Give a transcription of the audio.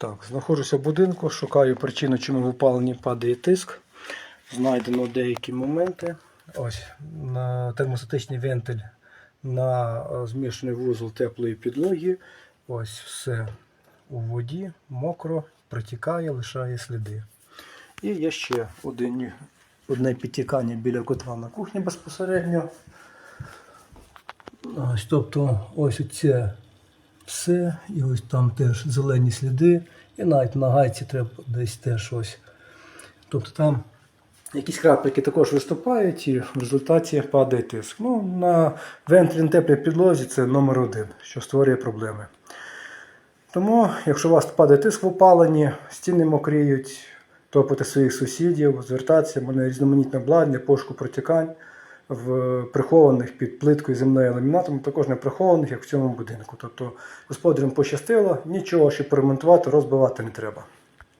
Так, знаходжуся в будинку, шукаю причину, чому в опаленні падає тиск. Знайдено деякі моменти. Ось на термостатичний вентиль на е, змішаний вузол теплої підлоги. Ось все у воді, мокро, протікає, лишає сліди. І є ще один, одне підтікання біля котла на кухні безпосередньо. Ось, тобто ось це все, і ось там теж зелені сліди, і навіть на гайці треба десь теж ось. Тобто там якісь крапельки також виступають, і в результаті падає тиск. Ну, на вентрі теплій підлозі це номер один, що створює проблеми. Тому, якщо у вас падає тиск в опаленні, стіни мокріють, топити своїх сусідів, звертатися, мене різноманітне обладнання, пошуку протікань в прихованих під плиткою земною ламінатом, також не прихованих, як в цьому будинку. Тобто господарям пощастило, нічого ще поремонтувати, розбивати не треба.